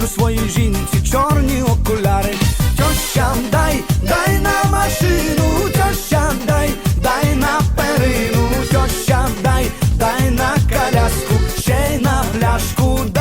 куплю своїй жінці чорні окуляри. Тьощам дай, дай на машину, тьощам дай, дай на перину, тьощам дай, дай на коляску, ще й на пляшку.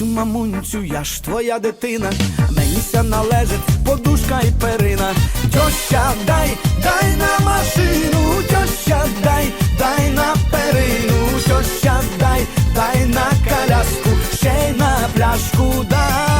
Мамунцю, мамунцю, я ж твоя дитина, мені ся належить подушка і перина. Тьоща, дай, дай на машину, тьоща, дай, дай на перину, тьоща, дай, дай на коляску, ще й на пляшку дай.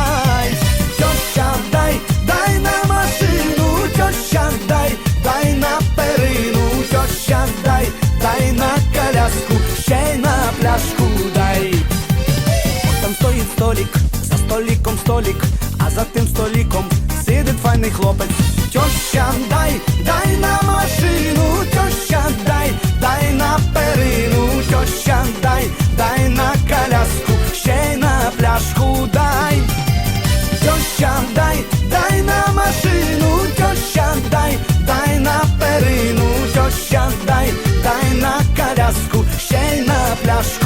столік, за століком столік, а за тим століком сидить файний хлопець. Тьоща, дай, дай на машину, тьоща, дай, дай на перину, тьоща, дай, дай на коляску, ще й на пляшку дай, тьоща, дай, дай на машину, тьоща, дай, дай на перину, тьоща, дай, дай на коляску, ще й на пляшку.